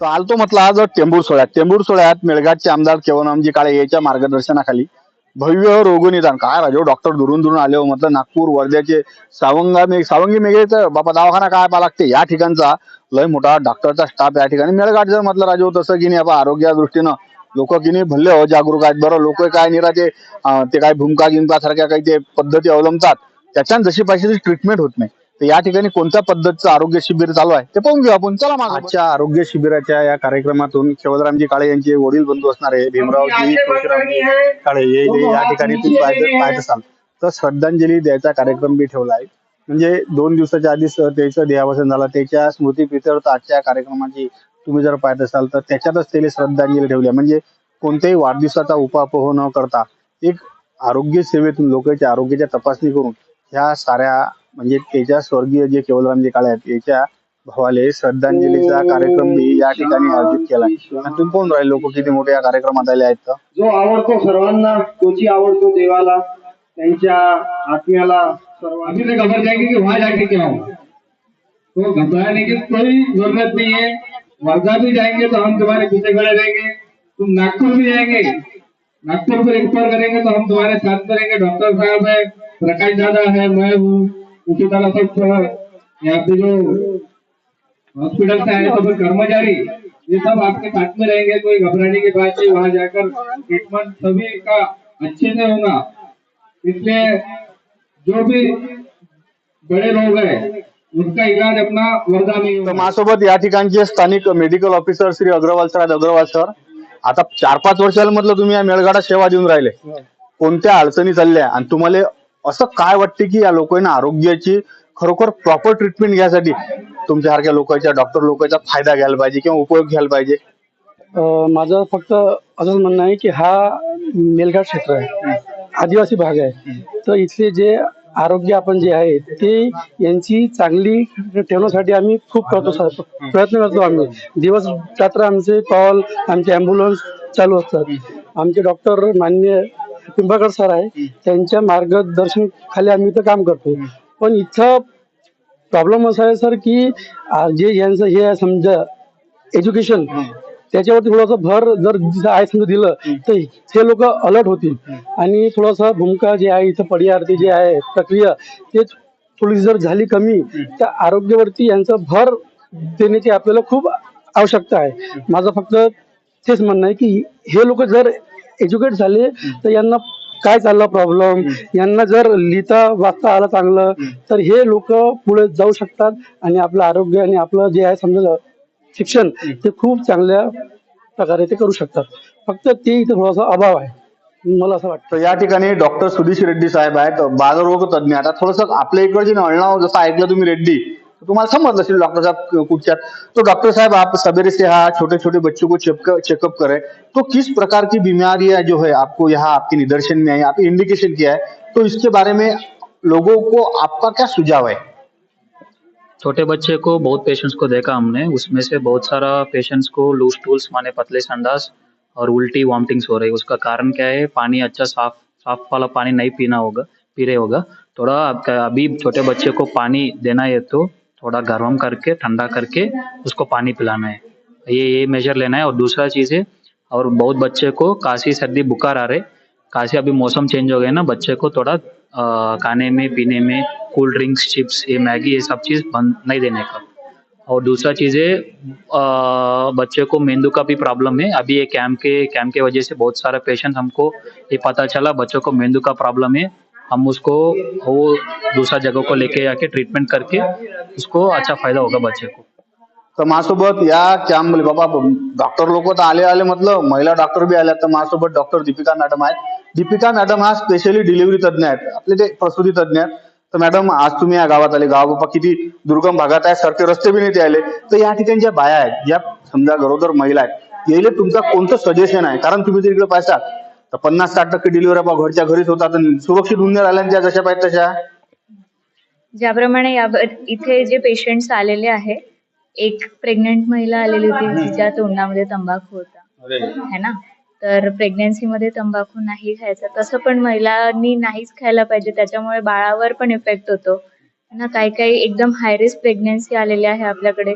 तर आलतो म्हटलं आज टेंबूर सोहळ्यात. टेंबूर सोहळ्यात मेळघाटचे आमदार केवनामजी काळे याच्या मार्गदर्शनाखाली भव्य रोगनिदान काय राजो डॉक्टर दुरून दुरून आले हो म्हटलं. नागपूर वर्ध्याचे सावंगा मे सावंगी मेघेचं बाबा दवाखाना काय पाहा लागते? या ठिकाणचा लय मोठा डॉक्टरचा स्टाफ या ठिकाणी. मेळघाट जर म्हटलं राजो तसं की नाही आपण आरोग्या दृष्टीनं लोक की भल्ले हो जागरूक आहेत. बरं लोक काय निरा ते ते काय भूमका गिमका सारख्या काही ते पद्धती अवलंबतात. त्याच्यानं जशी पाहिजे तशी ट्रीटमेंट होत नाही. तर या ठिकाणी कोणत्या पद्धतीचं आरोग्य शिबिर चालू आहे ते पाहून घेऊ आपण. चला मग आजच्या आरोग्य शिबिराच्या या कार्यक्रमातून केवलरामजी काळे यांचे वडील बंधू असणारे भीमरावजी तुळशीरामजी काळे हे जे या ठिकाणी तुम्ही पाहत पाहत असाल. तर श्रद्धांजली द्यायचा कार्यक्रम बी ठेवला आहे. म्हणजे दोन दिवसाच्या आधी त्याचं देहावसन झालं त्याच्या स्मृती प्रित्यर्थ आजच्या कार्यक्रमाची तुम्ही जर पाहत असाल तर त्याच्यातच त्याला श्रद्धांजली ठेवली आहे. म्हणजे कोणत्याही वाढदिवसाचा उपापह न करता एक आरोग्य सेवेतून लोकांच्या आरोग्याच्या तपासणी करून ह्या साऱ्या म्हणजे त्याच्या स्वर्गीय जे केवलरामजी काळे आहेत याच्या भावाले श्रद्धांजलीचा कार्यक्रम बी या ठिकाणी आयोजित केला. आणि तुम्ही पाहून राहिले लोक किती मोठे या कार्यक्रमात आले आहेत. तर जो आवडतो सर्वांना तोची आवडतो देवाला त्यांच्या आत्म्याला सर्वांना. घबर जाएंगे कि वहां जाके क्या होगा तो घबराने की कोई जरूरत नहीं है वर्धा भी जाएंगे तो हम तुम्हारे पीछे खड़े रहेंगे तुम नागपुर भी जाएंगे नागपुर को रिफर करेंगे तो हम तुम्हारे साथ में रहेंगे डॉक्टर साहब है प्रकाश दादा है मैं हूँ उसी तरह सब यहाँ पे जो हॉस्पिटल से आए तो फिर कर्मचारी ये सब आपके साथ में रहेंगे कोई घबराने की बात नहीं वहां जाकर ट्रीटमेंट सभी का अच्छे से होगा। इसलिए जो भी बड़े लोग हैं उनका इलाज अपना वर्धा में ही तर होगा माझ्यासोबत या ठिकाणचे स्थानिक medical officer Shri Agarwal sir आहेत अग्रवाल सर आता चार पाच वर्षाला म्हटलं तुम्ही या मेळघाटात सेवा देऊन राहिले. कोणत्या अडचणी चालल्या? आणि तुम्हाला असं काय वाटते की या लोकांना आरोग्याची खरोखर प्रॉपर ट्रीटमेंट घ्यासाठी तुमच्यासारख्या लोकांच्या डॉक्टर लोकांचा फायदा घ्यायला पाहिजे किंवा उपयोग घ्यायला पाहिजे? माझं फक्त असंच म्हणणं आहे की हा मेलघाट क्षेत्र आहे. आदिवासी भाग आहे. तर इथले जे आरोग्य आपण जे आहे ते यांची चांगली ठेवण्यासाठी आम्ही खूप करतो. प्रयत्न करतो आम्ही. दिवस रात्र आमचे कॉल आमचे अँब्युलन्स चालू असतात. आमचे डॉक्टर मान्य पिंबाकर सर आहे त्यांच्या मार्गदर्शन खाली आम्ही इथं काम करतो पण इथं प्रॉब्लेम असा आहे सर की आ, जे यांचं हे आहे समजा एज्युकेशन त्याच्यावरती थोडंसं भर जर जिथं आहे समजा दिलं तर हे लोक अलर्ट होतील. आणि थोडंसं भूमिका जे आहे इथं पडियारती जे आहे प्रक्रिया ते थोडी जर झाली कमी तर आरोग्यावरती यांचं भर देण्याची आपल्याला खूप आवश्यकता आहे. माझं फक्त तेच म्हणणं आहे की हे लोक जर एज्युकेट झाले तर यांना काय चाललं प्रॉब्लेम? यांना जर लिहिता वाचता आलं चांगलं तर हे लोक पुढे जाऊ शकतात आणि आपलं आरोग्य आणि आपलं जे आहे समजा शिक्षण ते खूप चांगल्या प्रकारे ते करू शकतात. फक्त ते इथे थोडासा अभाव आहे. मला असं वाटतं. या ठिकाणी डॉक्टर सुधीश रेड्डी साहेब आहेत बालरोग तज्ञ आता थोडस आपल्या इकडचे नाव जसं ऐकलं तुम्ही रेड्डी तुम्हाला समजलं असेल डॉक्टर साहब कुठच्यात तो डॉक्टर साहब, आप सवेरे से यहाँ छोटे छोटे बच्चों को चेकअप करे तो किस प्रकार की बीमारियाँ जो है आपको यहाँ आपके निदर्शन में आई आप इंडिकेशन किया है? तो इसके बारे में लोगों को आपका क्या सुझाव है? छोटे बच्चे को, बहुत पेशेंट्स को देखा हमने। उसमें से बहुत सारा पेशेंट्स को लूज टूल्स माने पतले संडास और उल्टी वॉमिटिंग्स हो रही है। उसका कारण क्या है? पानी अच्छा साफ़ साफ़ वाला पानी नहीं पीना होगा, पी रहे होगा। थोड़ा अभी छोटे बच्चे को पानी देना है तो थोड़ा गर्म करके, ठंडा करके उसको पानी पिलाना है। ये ये मेजर लेना है। और दूसरा चीज़ है, और बहुत बच्चे को काशी सर्दी बुखार आ रहे, काशी अभी मौसम चेंज हो गया ना, बच्चे को थोड़ा खाने में, पीने में कोल्ड ड्रिंक्स चिप्स ये मैगी, ये सब चीज़ बंद, नहीं देने का। और दूसरा चीज़ है बच्चे को मेंदू का भी प्रॉब्लम है। अभी ये कैंप के कैंप के वजह से बहुत सारे पेशेंट हमको ये पता चला, बच्चों को मेंदू का प्रॉब्लम है। हम उसको वो दूसरा जगह को लेके जाके ट्रीटमेंट करके उसको अच्छा फायदा होगा बच्चे को। तर माझ्यासोबत या कॅम्प बाबा डॉक्टर लोक तर आले आले म्हटलं महिला डॉक्टर बी आल्या तर माझ्यासोबत डॉक्टर दीपिका मॅडम आहेत. दीपिका मॅडम हा स्पेशली डिलिव्हरी तज्ञ आहेत. आपले ते प्रसूती तज्ञ आहेत. तर मॅडम आज तुम्ही या गावात आले. गाव बाबा किती दुर्गम भागात आहे. सरते रस्ते बी नाही ते आले. तर या ठिकाणी ज्या बाया आहेत ज्या समजा गरोदर महिला आहेत यायले तुमचं कोणतं सजेशन आहे? कारण तुम्ही जर इकडे पाहता तर पन्नास साठ टक्के डिलिव्हरी बा घरच्या घरीच होतात आणि सुरक्षित होऊन नाही राहिल्या जशा पाहिजे तशा. ज्याप्रमाणे इथे जे पेशंट्स आलेले आहे एक प्रेग्नेंट महिला आलेली होती तिच्या तोंडामध्ये तंबाखू होता. है ना? तर प्रेग्नन्सी मध्ये तंबाखू नाही खायचा. तसं पण महिलांनी नाहीच खायला पाहिजे. त्याच्यामुळे बाळावर पण इफेक्ट होतो. है ना? काही काही एकदम हाय रिस्क प्रेग्नन्सी आलेली आहे आपल्याकडे.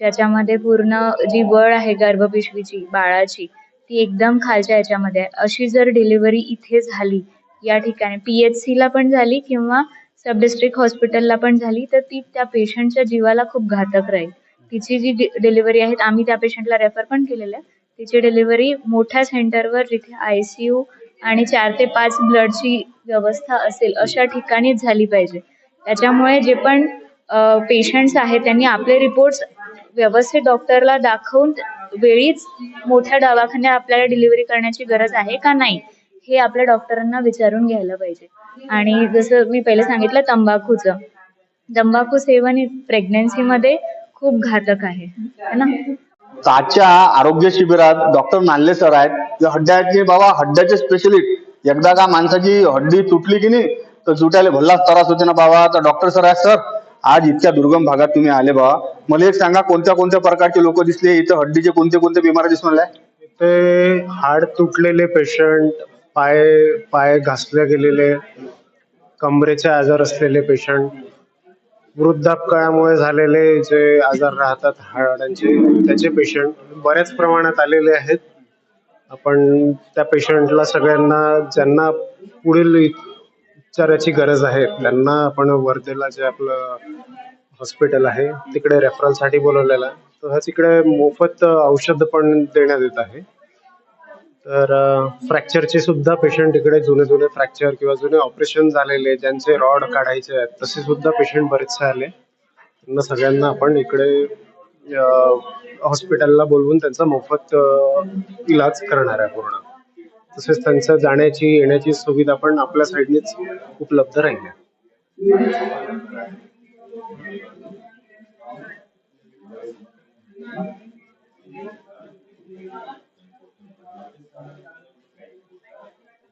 ज्याच्यामध्ये पूर्ण जी वळ आहे गर्भपिशवीची बाळाची ती एकदम खालच्या याच्यामध्ये आहे. अशी जर डिलिव्हरी इथे झाली या ठिकाणी पीएचसी ला पण झाली किंवा सब डिस्ट्रिक्ट हॉस्पिटलला पण झाली तर ती त्या पेशंटच्या जीवाला खूप घातक राहील. तिची जी डिलिव्हरी आहे आम्ही त्या पेशंटला रेफर पण केलेलं आहे. तिची डिलिव्हरी मोठ्या सेंटरवर जिथे आयसीयू आणि चार ते पाच ब्लडची व्यवस्था असेल अशा ठिकाणीच झाली पाहिजे. त्याच्यामुळे जे पण पेशंट्स आहेत त्यांनी आपले रिपोर्ट्स व्यवस्थित डॉक्टरला दाखवून वेळीच मोठ्या दवाखान्यात आपल्याला डिलिव्हरी करण्याची गरज आहे का नाही हे आपल्या डॉक्टरांना विचारून घ्यायला पाहिजे. आणि जसं मी पहिले सांगितलं तंबाखूचं. तंबाखू सेवन प्रेग्नन्सीमध्ये खूप घातक आहे. है ना? आजच्या आरोग्य शिबिरात डॉक्टर नाल्ले सर आहेत. जे हड्ड्याचे बाबा हड्ड्याचे स्पेशलिस्ट एकदा का माणसाची हड्डी तुटली की नाही तर तुटायला भल्लाच त्रास होते ना बाबा. तर डॉक्टर सर आहेत सर आज इतक्या दुर्गम भागात तुम्ही आले बाबा मला एक सांगा कोणत्या कोणत्या प्रकारचे लोक दिसले? इथं हड्डीचे कोणते कोणते बिमारी दिसून आल्या ते हाड तुटलेले पेशंट पाय पाय घासले गेलेले कमरेचे आजार असलेले पेशंट वृद्धापकाळामुळे झालेले जे आजार राहतात हाडांचे त्याचे पेशंट बऱ्याच प्रमाणात आलेले आहेत. आपण त्या पेशंटला सगळ्यांना ज्यांना पुढील उपचाराची गरज आहे त्यांना आपण वर्धेला जे आपलं हॉस्पिटल आहे तिकडे रेफरलसाठी बोलवलेलं आहे. तर तिकडे मोफत औषध पण देण्यात येत आहे. तर फ्रॅक्चरचे सुद्धा पेशंट इकडे जुने जुने फ्रॅक्चर किंवा जुने ऑपरेशन झालेले ज्यांचे रॉड काढायचे आहेत तसे सुद्धा पेशंट बरेचसे आले त्यांना सगळ्यांना आपण इकडे हॉस्पिटलला बोलवून त्यांचा मोफत इलाज करणार आहे पूर्ण. तसेच त्यांचं जाण्याची येण्याची सुविधा पण आपल्या साईडनेच उपलब्ध राहील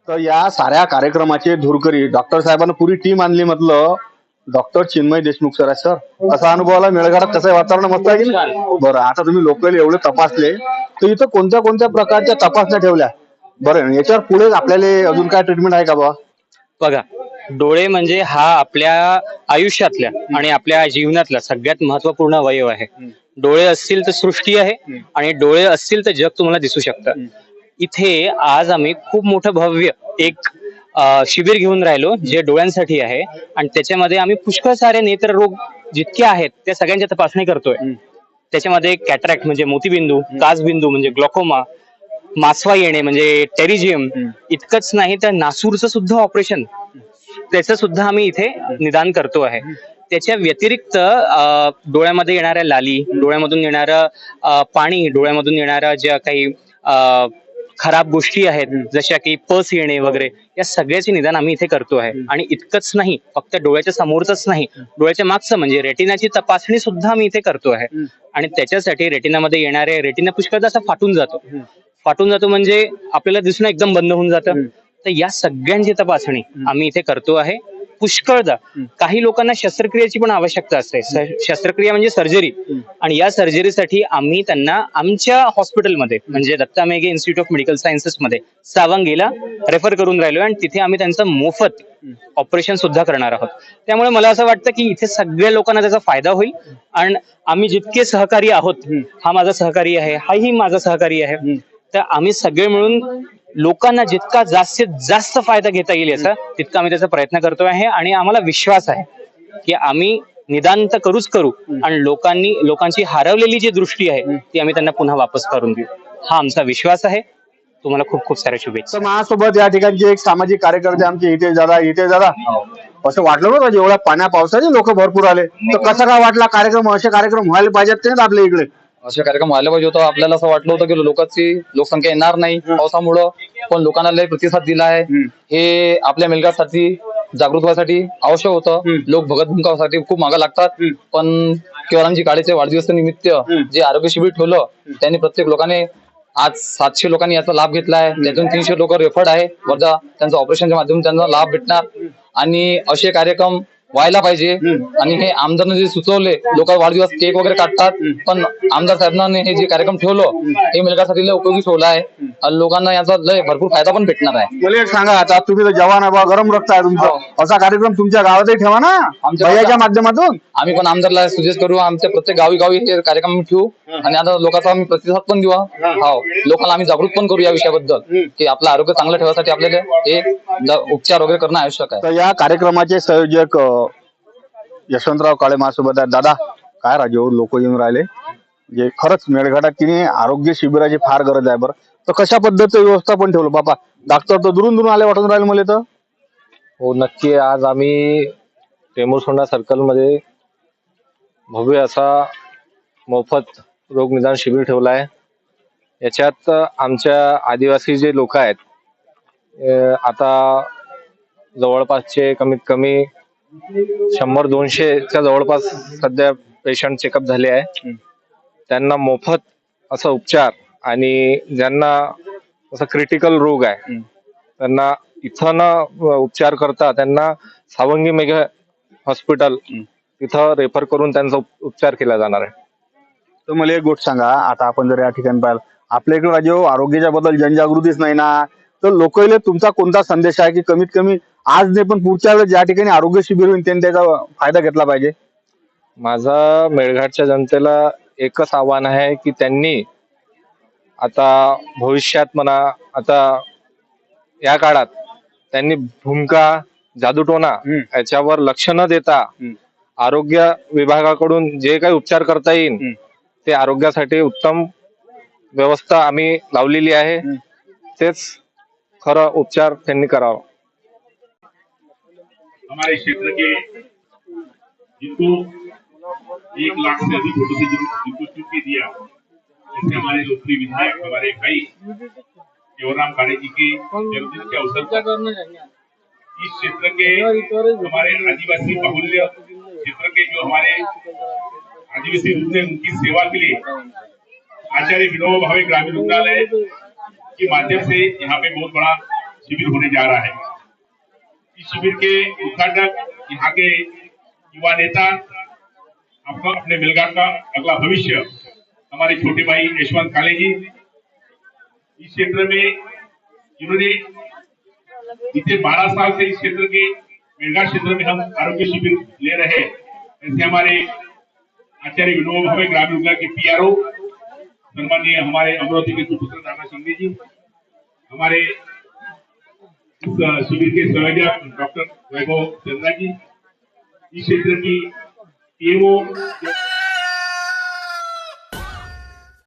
तर या साऱ्या कार्यक्रमाचे धुरकरी डॉक्टर साहेबांना पुरी टीम आणली म्हटलं. डॉक्टर चिन्मय देशमुख सर आहे सर असा अनुभव आला मेळघाटात कसं वातावरण मस्त आहे की नाही? बरं आता तुम्ही लोकल एवढे तपासले तर इथं कोणत्या कोणत्या प्रकारच्या तपासण्या ठेवल्या? बरं याच्यावर पुढे आपल्याला अजून काय ट्रीटमेंट आहे का बाबा बघा डोळे म्हणजे हा आपल्या आयुष्यातल्या आणि आपल्या जीवनातला सगळ्यात महत्त्वपूर्ण अवयव आहे. डोळे असतील तर सृष्टी आहे आणि डोळे असतील तर जग तुम्हाला दिसू शकतं. इथे आज आम्ही खूप मोठं भव्य एक शिबिर घेऊन राहिलो जे डोळ्यांसाठी आहे आणि त्याच्यामध्ये आम्ही पुष्कळ सारे नेत्ररोग जितके आहेत त्या सगळ्यांच्या तपासणी करतोय. त्याच्यामध्ये कॅटरॅक्ट म्हणजे मोतीबिंदू काचबिंदू म्हणजे ग्लॉकोमा मासवा येणे म्हणजे टेरिजियम इतकंच नाही तर नासूरचं सुद्धा ऑपरेशन. त्याचं सुद्धा आम्ही इथे निदान करतो आहे. त्याच्या व्यतिरिक्त डोळ्यामध्ये येणाऱ्या लाली डोळ्यामधून येणारं पाणी डोळ्यामधून येणाऱ्या ज्या काही खराब गोष्टी आहेत जशा की पस येणे वगैरे या सगळ्याचे निदान आम्ही इथे करतो आहे. आणि इतकंच नाही फक्त डोळ्याच्या समोरच नाही डोळ्याच्या मागचं म्हणजे रेटिनाची तपासणी सुद्धा आम्ही इथे करतो आहे. आणि त्याच्यासाठी रेटिनामध्ये येणारे रेटिना पुष्कळदा असा फाटून जातो. फाटून जातो म्हणजे आपल्याला दिसणं एकदम बंद होऊन जातं. तर या सगळ्यांची तपासणी आम्ही इथे करतो आहे. पुष्कळदा काही लोकांना शस्त्रक्रियेची पण आवश्यकता असते. शस्त्रक्रिया म्हणजे सर्जरी. आणि या सर्जरीसाठी आम्ही त्यांना आमच्या हॉस्पिटलमध्ये म्हणजे Datta Meghe institute of medical sciences मध्ये सावंगीला रेफर करून राहिलो आणि तिथे आम्ही त्यांचं मोफत ऑपरेशन सुद्धा करणार आहोत. त्यामुळे मला असं वाटतं की इथे सगळ्या लोकांना त्याचा फायदा होईल आणि आम्ही जितके सहकारी आहोत हा माझा सहकारी आहे हाही माझा सहकारी आहे. तर आम्ही सगळे मिळून लोकांना जितका जास्तीत जास्त फायदा घेता येईल याचा तितका आम्ही त्याचा प्रयत्न करतो आहे आणि आम्हाला विश्वास आहे की आम्ही निदान तर करूच करू आणि लोकांनी लोकांची हरवलेली जी दृष्टी आहे ती आम्ही त्यांना पुन्हा वापस करून देऊ. हा आमचा विश्वास आहे. तुम्हाला खूप खूप साऱ्या शुभेच्छा. तर माझ्यासोबत या ठिकाणचे एक सामाजिक कार्यकर्ते आमचे इथे दादा इथे दादा असं वाटलं बरं जेवढ्या पाण्या पावसाचे लोक भरपूर आले. तर कसा काय वाटला कार्यक्रम? असे कार्यक्रम व्हायला पाहिजेत ते आपल्या इकडे? असे कार्यक्रम व्हायला पाहिजे होतं. आपल्याला असं वाटलं होतं की लोकांची लोकसंख्या येणार नाही पावसामुळं पण लोकांना लय प्रतिसाद दिला आहे हे आपल्या मेलगासाठी जागृत व्हायसाठी आवश्यक होतं. लोक भगत भूमिकासाठी खूप मागे लागतात. पण केवरामजी काळेच्या वाढदिवस निमित्त जे आरोग्य शिबिर ठेवलं त्यांनी प्रत्येक लोकांनी आज सातशे लोकांनी याचा लाभ घेतला आहे त्यातून तीनशे लोक रेफर्ड आहे. वरदा त्यांचं ऑपरेशनच्या माध्यमातून त्यांना लाभ भेटणार. आणि असे कार्यक्रम व्हायला पाहिजे. आणि हे आमदारांनी जे सुचवले लोक वाढदिवस केक वगैरे काढतात पण आमदार साहेबांनी हे जे कार्यक्रम ठेवलं हे मेलगासाठी लय उपयोगी ठेवलं आहे. आणि लोकांना याचा लय भरपूर फायदा पण भेटणार आहे. मला एक सांगा आता तुम्ही तर जवान आहे बा गरम रक्त आहे तुमचं. असा कार्यक्रम तुमच्या गावातही ठेवा ना आमच्या भैयाच्या माध्यमातून. आम्ही पण आमदारला सुजेस्ट करू आमच्या प्रत्येक गावी गावी हे कार्यक्रम ठेवू. आणि आता लोकांचा आम्ही प्रतिसाद पण देऊ हो. लोकांना आम्ही जागृत पण करू या विषयाबद्दल की आपलं आरोग्य चांगलं ठेवासाठी आपल्याला हे उपचार वगैरे करणं आवश्यक आहे. या कार्यक्रमाचे संयोजक यशवंतराव काळे महासोबत आहे दादा काय राजे लोक येऊन राहिले? जे खरंच मेळघाटात की नाही आरोग्य शिबिराची फार गरज आहे बरं. तर कशा पद्धतीचं व्यवस्थापन ठेवलं? बापा डॉक्टर तर दुरून दुरून आले वाटून राहिले मला तर हो नक्की आज आम्ही टेमुरसोंडा सर्कलमध्ये भव्य असा मोफत रोगनिदान शिबिर ठेवला आहे. याच्यात आमच्या आदिवासी जे लोक आहेत आता जवळपासचे कमीत कमी शंभर दोनशेच्या जवळपास सध्या पेशंट चेकअप झाले आहे. त्यांना मोफत असा उपचार आणि ज्यांना असा क्रिटिकल रोग आहे त्यांना इथं न उपचार करता त्यांना सावंगी मेघे हॉस्पिटल तिथं रेफर करून त्यांचा उप- उपचार केला जाणार आहे. तर मला एक गोष्ट सांगा आता आपण जर या ठिकाणी पाहिलं आपल्या इकडे राजे आरोग्याच्या बद्दल जनजागृतीच नाही ना. तर लोकांना तुमचा कोणता संदेश आहे की कमीत कमी आज नाही पण पुढच्या वेळेस ज्या ठिकाणी आरोग्य शिबिर होईल त्यांनी त्याचा फायदा घेतला पाहिजे? माझा मेळघाटच्या जनतेला एकच आव्हान आहे की त्यांनी आता भविष्यात म्हणा आता या काळात त्यांनी भूमिका जादूटोना याच्यावर लक्ष न देता आरोग्य विभागाकडून जे काही उपचार करता येईल ते आरोग्यासाठी उत्तम व्यवस्था आम्ही लावलेली आहे. तेच खरं उपचार करावा. हमारे क्षेत्र के जिनको एक लाख से अधिक वोटों से जिनको चुन के दिया, जैसे हमारे लोकप्रिय विधायक, हमारे भाई देवराम काड़े जी के जन्मदिन के अवसर पर, इस क्षेत्र के हमारे आदिवासी बाहुल्य क्षेत्र के जो हमारे आदिवासी रूप में उनकी सेवा के लिए आचार्य विनोबा भावे ग्रामीण रुग्णालय के माध्यम से यहाँ पे बहुत बड़ा शिविर होने जा रहा है। इस शिविर के उद्घाटक यहाँ के युवा नेता, आपका अपने मिलगाट का अगला भविष्य, हमारे छोटे भाई यशवंत काले जी, इस क्षेत्र में जिन्होंने बीते 12 साल से इस क्षेत्र के मेलघाट क्षेत्र में हम आरोग्य शिविर ले रहे हैं, ऐसे हमारे आचार्य विनोबा भावे, ग्रामीण के पीआरओ सम्मानीय हमारे अमरावती के सुपुत्र दादा शिंदे जी हमारे शिविर के संयोजक डॉक्टर वैभव चंद्रा जी इस क्षेत्र की पीएमओ